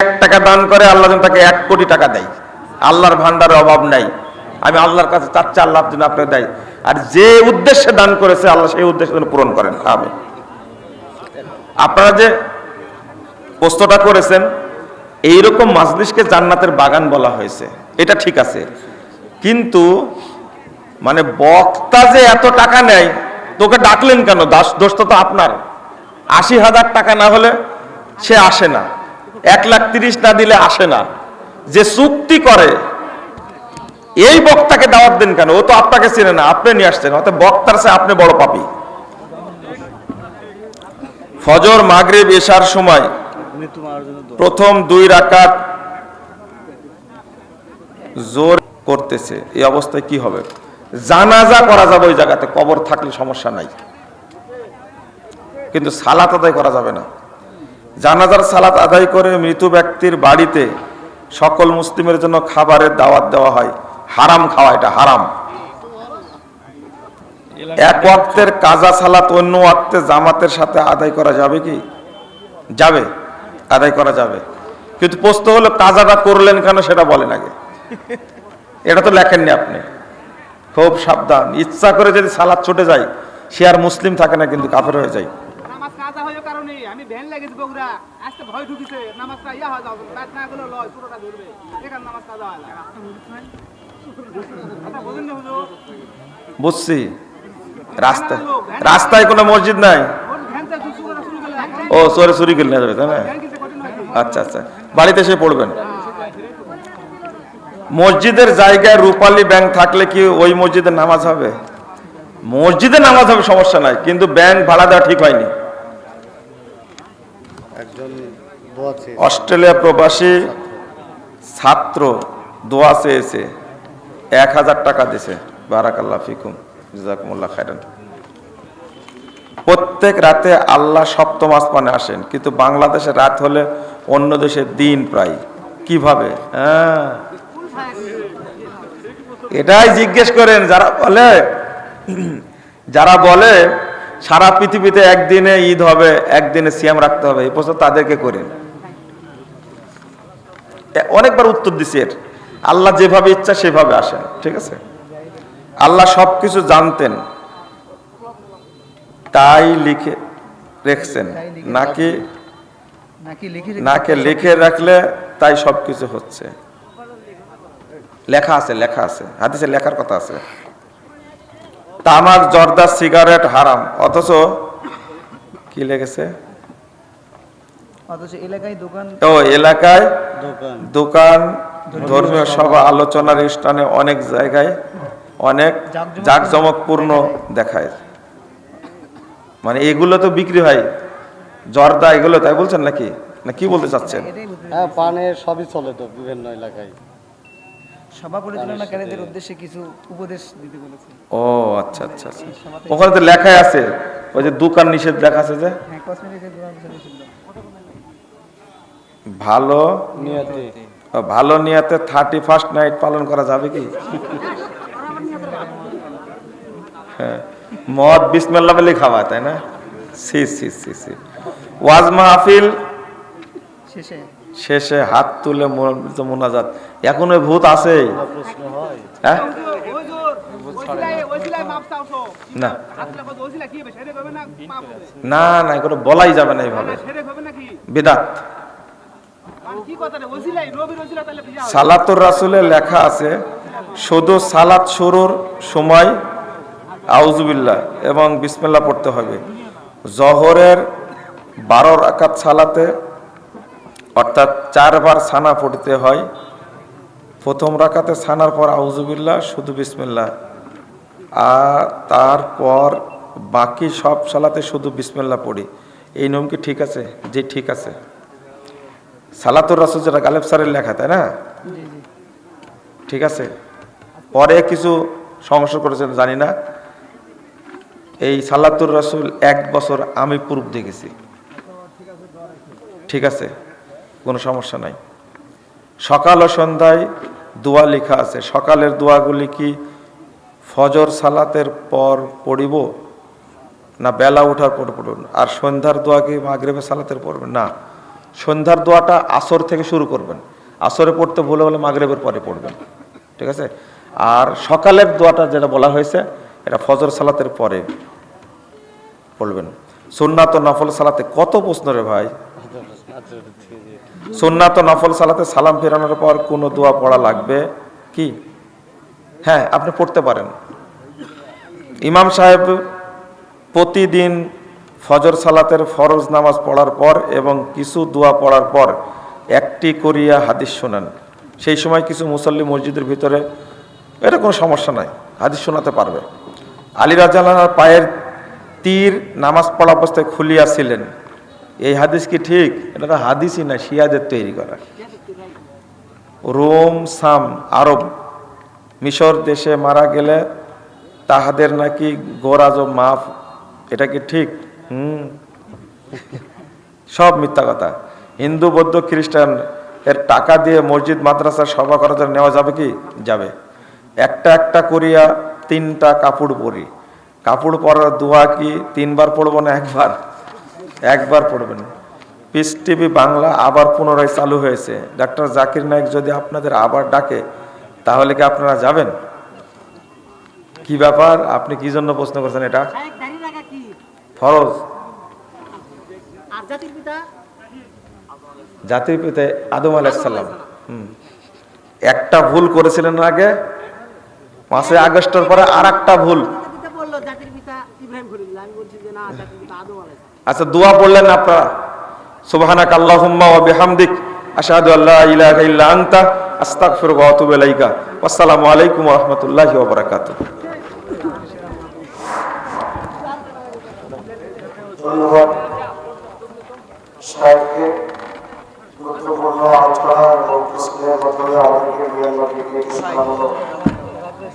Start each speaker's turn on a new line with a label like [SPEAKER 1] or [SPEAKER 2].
[SPEAKER 1] এক টাকা দান করে আল্লাহ যেন তাকে এক কোটি টাকা দেয়। আল্লাহর ভান্ডারে অভাব নাই। আমি আল্লাহর কাছে চাচ্ছি, আল্লাহ যেন আপনাকে দেয়। আর যে উদ্দেশ্যে দান করেছে, আল্লাহ সেই উদ্দেশ্যে যেন পূরণ করেন। আমি আপনারা যে প্রশ্নটা করেছেন, এইরকম মাজলিসকে জান্নাতের বাগান বলা হয়েছে। এটা ঠিক আছে। কিন্তু মানে বক্তা যে এত টাকা নেয়, তোকে ডাকলেন কেন? দাস দোষটা তো আপনার। আশি হাজার টাকা না হলে সে আসে না। এক লাখ তিরিশ না দিলে আসে না। যে চুক্তি করে, এই বক্তাকে দাওয়াত দেন কেন? ও তো আপনাকে চেনে না, আপনি নিয়ে আসছেন। অর্থাৎ বক্তার সে আপনি বড় পাপি। ফজর, মাগরিব, এশার সময় প্রথম দুই রাকাত জোর করতেছে। এই অবস্থায় কি হবে? জানাজা করা যাবে ওই জায়গাতে, কবর থাকলে সমস্যা নাই। কিন্তু সালাত আদায় করা যাবে না। জানাজার সালাত আদায় করে মৃত ব্যক্তির বাড়িতে সকল মুসলিমের জন্য খাবারের দাওয়াত দেওয়া হয়। হারাম খাওয়া এটা, হারাম। এক ওয়াক্তের কাজা সালাত অন্য ওয়াক্তে জামাতের সাথে আদায় করা যাবে কি? যাবে, আদায় করা যাবে। কিন্তু প্রশ্ন হলো, কাজাটা করলেন কেন সেটা বলেন আগে। এটা তো লেখেননি আপনি। খুব সাবধান। ইচ্ছা করে যদি সালাদ ছুটে যায়, সে আর মুসলিম থাকে না, কিন্তু কাফের হয়ে যায়
[SPEAKER 2] নামাজ কাজা হয়ে কারণে ভ্যান লাগেছি বগুড়া। আজকে ভয় ঢুকিছে নামাজটা ইয়া হয়ে যাবে রাত না লয় পুরোটা ধরবে। এখানে হয় না। হুজুর।
[SPEAKER 1] বুঝছি। রাস্তায় রাস্তায় কোনো মসজিদ নাই? ও সরে চুরি করে নিয়ে যাবে তাই না?
[SPEAKER 2] হয়
[SPEAKER 1] আচ্ছা আচ্ছা। বাড়িতে এসে পড়বেন। মসজিদের জায়গায় রূপালী ব্যাংক থাকলে কি ওই মসজিদে নামাজ হবে? মসজিদে নামাজ হবে সমস্যা নাই। কিন্তু ব্যাংক ভাড়া দেওয়া ঠিক হয়নি। অস্ট্রেলিয়া প্রবাসী ছাত্র দোয়া চেয়েছে, এক হাজার টাকা দিছে। বারাকাল্লাহ ফিকুম জাকুমুল্লাহ খাইরান প্রত্যেক রাতে আল্লাহ সপ্তম আসমানে আসেন, কিন্তু বাংলাদেশে রাত হলে অন্য দেশে দিন প্রায়। কীভাবে? হ্যাঁ। এটাই জিজ্ঞেস করেন, যারা বলে যারা বলে সারা পৃথিবীতে একদিনে ঈদ হবে, একদিনে সিয়াম রাখতে হবে, এই প্রশ্ন তাদেরকে করেন। অনেকবার উত্তর দিছি এর। আল্লাহ যেভাবে ইচ্ছা সেভাবে আসেন ঠিক আছে? আল্লাহ সবকিছু জানতেন তাই লিখে রেখছেন। নাকি
[SPEAKER 2] নাকি লিখে
[SPEAKER 1] রাখলে তাই সবকিছু হচ্ছে। লেখা আছে লেখা আছে। হাদিসে লেখার কথা আছে। তামাক জর্দা সিগারেট হারাম। অথচ কি লেগেছে ও এলাকায়
[SPEAKER 3] দোকান
[SPEAKER 1] দোকান। ধর্মীয় সভা। আলোচনার স্থানে অনেক জায়গায় অনেক জাঁকজমকপূর্ণ দেখায়। মানে এগুলো তো বিক্রি হয়। জর্দা এগুলো তাই বলছেন নাকি? না কি বলতে চাচ্ছেন?
[SPEAKER 3] হ্যাঁ পানের সবই চলে তো বিভিন্ন এলাকায়।
[SPEAKER 2] সভা পরিচালনাকারীদের উদ্দেশ্যে কিছু উপদেশ দিতে বলেছে।
[SPEAKER 1] ও আচ্ছা আচ্ছা আচ্ছা। ওখানে তো লেখাই আছে। ওই যে দোকান নিষেধ লেখা আছে যে।
[SPEAKER 2] হ্যাঁ কসমেটিক্সের দোকান
[SPEAKER 1] ভালো
[SPEAKER 3] নিয়তে।
[SPEAKER 1] ভালো নিয়াতে থার্টি ফার্স্ট নাইট পালন করা যাবে কি? হ্যাঁ। মদ বিসমেল্লা বলে খাওয়া তাই না? সি সি সি সি। ওয়াজ মাহফিল
[SPEAKER 2] শেষে।
[SPEAKER 1] শেষে হাত তুলে মোনাজাত। এখন ওই ভূত আছে?
[SPEAKER 3] হ্যাঁ?
[SPEAKER 1] না।
[SPEAKER 2] না
[SPEAKER 1] না বলাই যাবে না এইভাবে।
[SPEAKER 2] সেরে হবে নাকি
[SPEAKER 1] বিদাত। সালাতুর রাসুলে লেখা আছে, শুধু সালাত শুরুর সময় আউজুবিল্লাহ এবং বিসমিল্লাহ পড়তে হবে। জহরের বারো রাকাত সালাতে, অর্থাৎ চারবার ছানা পড়তে হয়। প্রথম রাকাতে ছানার পর আউজুবিল্লাহ শুধু বিসমিল্লাহ। আর তারপর বাকি সব সালাতে শুধু বিসমিল্লাহ পড়ি। এই নিয়ম কি ঠিক আছে? যে ঠিক আছে। সালাতুর রাসুল যেটা গালেব স্যারের লেখা তাই না? ঠিক আছে? পরে কিছু সংশোধন করেছেন জানি না। এই সালাতুর রাসুল এক বছর আমি পূর্ব দেখেছি ঠিক আছে? কোনো সমস্যা নাই। সকাল ও সন্ধ্যায় দোয়া লেখা আছে। সকালের দোয়াগুলি কি ফজর সালাতের পর পড়িব না বেলা ওঠার পর পড়ুন আর সন্ধ্যার দোয়া কি মাগরেবে সালাতের পড়বেন না। সন্ধ্যার দোয়াটা আসর থেকে শুরু করবেন। আসরে পড়তে ভুলে হলে মাগরেবের পরে পড়বেন। ঠিক আছে? আর সকালের দোয়াটা যেটা বলা হয়েছে, এটা ফজর সালাতের পরে পড়বেন সুন্নাত ও নফল সালাতে কত প্রশ্ন রে ভাই? সুন্নাত নফল সালাতে সালাম ফেরানোর পর কোনো দোয়া পড়া লাগবে কি? হ্যাঁ আপনি পড়তে পারেন। ইমাম সাহেব প্রতিদিন ফজর সালাতের ফরজ নামাজ পড়ার পর এবং কিছু দোয়া পড়ার পর একটি করিয়া হাদিস শোনেন। সেই সময় কিছু মুসল্লি মসজিদের ভিতরে, এটা কোনো সমস্যা নাই, হাদিস শোনাতে পারবে। আলী রাজালার পায়ের তীর নামাজ পড়া অবস্থায় খুলিয়াছিলেন। এই হাদিস কি ঠিক? এটা তো হাদিসই না, শিয়াদের তৈরি করা। রোম, সাম, আরব, মিশর দেশে মারা গেলে তাহাদের নাকি গোরাজ মাফ, এটা কি ঠিক? সব মিথ্যা কথা। হিন্দু, বৌদ্ধ, খ্রিস্টান এর টাকা দিয়ে মসজিদ মাদ্রাসার সভা করার জন্য নেওয়া যাবে কি? যাবে। একটা একটা করিয়া তিনটা কাপড় পরি। কাপড় পরার দোয়া কি তিনবার পড়ব না একবার? একবার পড়বেন পিস টিভি বাংলা আবার পুনরায় চালু হয়েছে। ডাক্তার জাকির নায়েক যদি আপনাদের আবার ডাকে, তাহলে কি আপনারা যাবেন? কি ব্যাপার? আপনি কি জন্য প্রশ্ন করছেন এটা? ফরজ।
[SPEAKER 4] জাতির পিতা?
[SPEAKER 1] আদম আলাইসাল্লাম একটা ভুল করেছিলেন আগে? পাঁচই আগস্টের পরে আর একটা ভুল আচ্ছা দোয়া পড়লেন আপনারা? সুবহানাক আল্লাহুম্মা ওয়া বিহামদিক। আশহাদু আল্লা ইলাহা ইল্লা আনতা। আস্তাগফিরুকা ওয়া আতুবু ইলাইকা। আসসালামু আলাইকুম ওয়া রাহমাতুল্লাহি ওয়া বারাকাতুহু।
[SPEAKER 5] ধন্যবাদ